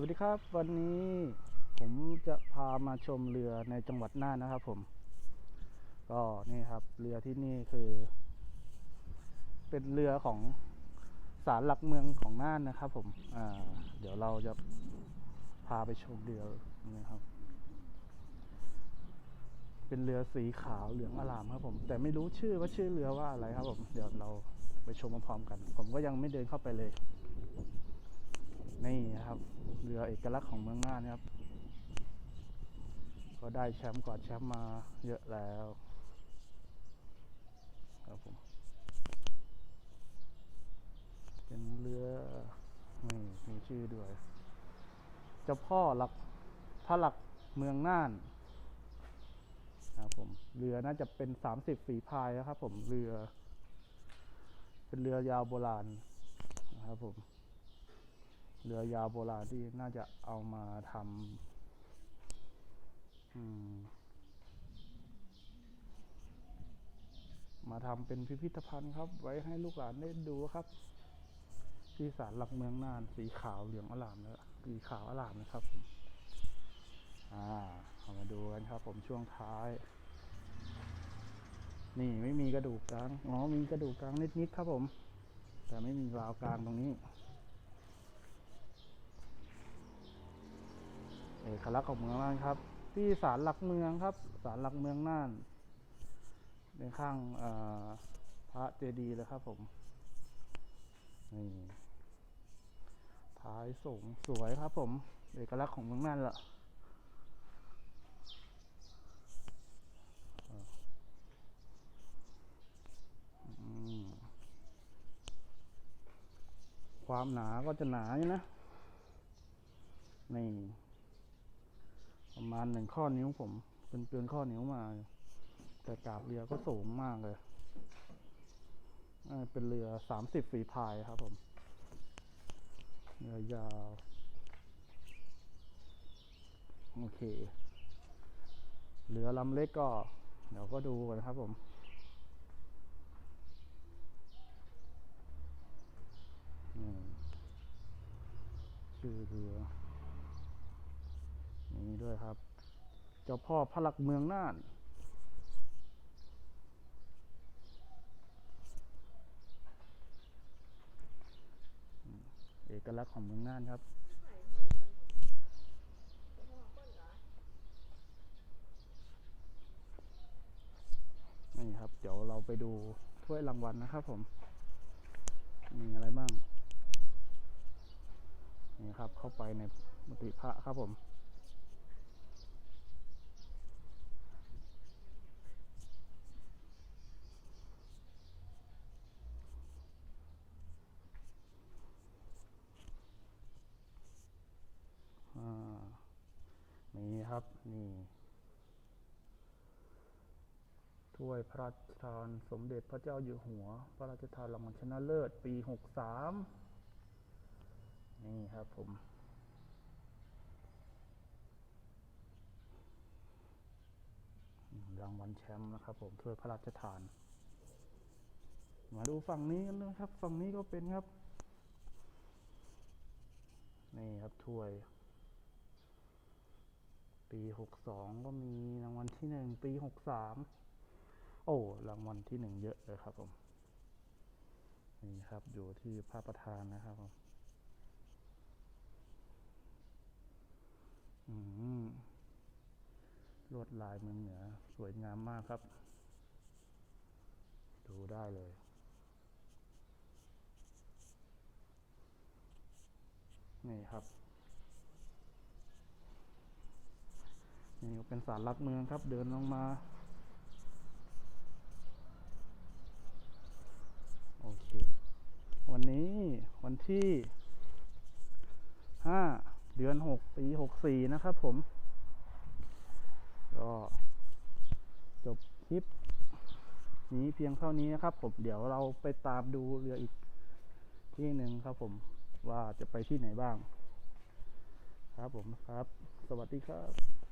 วัสดีครับ วันนี้ผมจะพามาชมเรือในจังหวัดน่านนะครับผม ก็นี่ครับเรือที่นี่คือ เป็นเรือของศาลหลักเมืองของน่านนะครับ ผมอ่าเดี๋ยวเราจะพาไปชมเรือนะครับ เป็นเรือสีขาวเหลืองอลามครับผม แต่ไม่รู้ชื่อว่าชื่อเรือว่าอะไรครับผม เดี๋ยวเราไปชมพร้อมกัน ผมก็ยังไม่เดินเข้าไปเลย นี่นะครับเรือเอกลักษณ์ของเมืองน่านนะครับ ก็ได้แชมป์กอดแชมป์มาเยอะแล้วครับผมเป็นเรือนี่มีชื่อด้วยเจ้าพ่อหลักพระหลักเมืองน่านนะครับผมเรือน่าจะเป็นสามสิบฝีพายนะครับผมเรือ เป็นเรือยาวโบราณนะครับผม เรือยาวโบราณที่น่าจะเอามาทำมาทำเป็นพิพิธภัณฑ์ครับ ไว้ให้ลูกหลานได้ดูครับ ที่ศาลหลักเมืองน่าน สีขาวเหลืองอลามแล้วสีขาวอลามนะครับผมอ่าเอามาดูกันครับ ผมช่วงท้าย นี่ไม่มีกระดูกกลางอ๋อมีกระดูกกลางนิดๆครับผม แต่ไม่มีราวกลางตรงนี้ เอกลักษณ์ของเมืองน่านครับ ที่ศาลหลักเมืองครับศาลหลักเมืองน่านในข้างพระเจดีย์เลยครับผมนี่ท้ายสูงสวยครับผม เอกลักษณ์ของเมืองน่านละความหนาก็จะหนาอยู่นะ นี่ ประมาณหนึ่งข้อนิ้วผมเป็นเกินข้อนิ้วมา แต่กาบเรือก็สูงมากเลย เป็นเรือสามสิบฝีพายครับผมเรือยาว โอเค เรือลำเล็กก็ เดี๋ยวก็ดูกันครับผมนี่ชื่อเรือ นี่ด้วยครับ เจ้าพ่อพระหลักเมืองน่านเอกลักษณ์ของเมืองน่านครับนี่ครับ เดี๋ยวเราไปดูถ้วยรางวัลนะครับผม มีอะไรบ้าง นี่ครับเข้าไปในมติพระครับผม อ่า นี่ครับ นี่ถ้วยพระราชทานสมเด็จพระเจ้าอยู่หัว พระราชทานรางวัลชนะเลิศ ปีหกสามนี่ครับผม รางวัลแชมป์นะครับผมถ้วยพระราชทาน มาดูฝั่งนี้กันเลยครับ ฝั่งนี้ก็เป็นครับ นี่ครับถ้วย ปีหกสองก็มีรางวัลที่หนึ่งปีหกสามโอ้รางวัลที่หนึ่งเยอะเลยครับผมนี่ครับอยู่ที่พระประธานนะครับผมอืมลวดลายเมืองเหนือ สวยงามมากครับ ดูได้เลยนี่ครับ นี่เป็นสารหลักเมืองครับ เดินลงมา โอเค วันนี้วันที่ห้าเดือนหกปีหกสี่นะครับผม ก็จบคลิปนี้เพียงเท่านี้นะครับ ผมเดี๋ยวเราไปตามดูเรืออีกที่หนึ่งครับผมว่าจะไปที่ไหนบ้าง ครับผมครับ สวัสดีครับ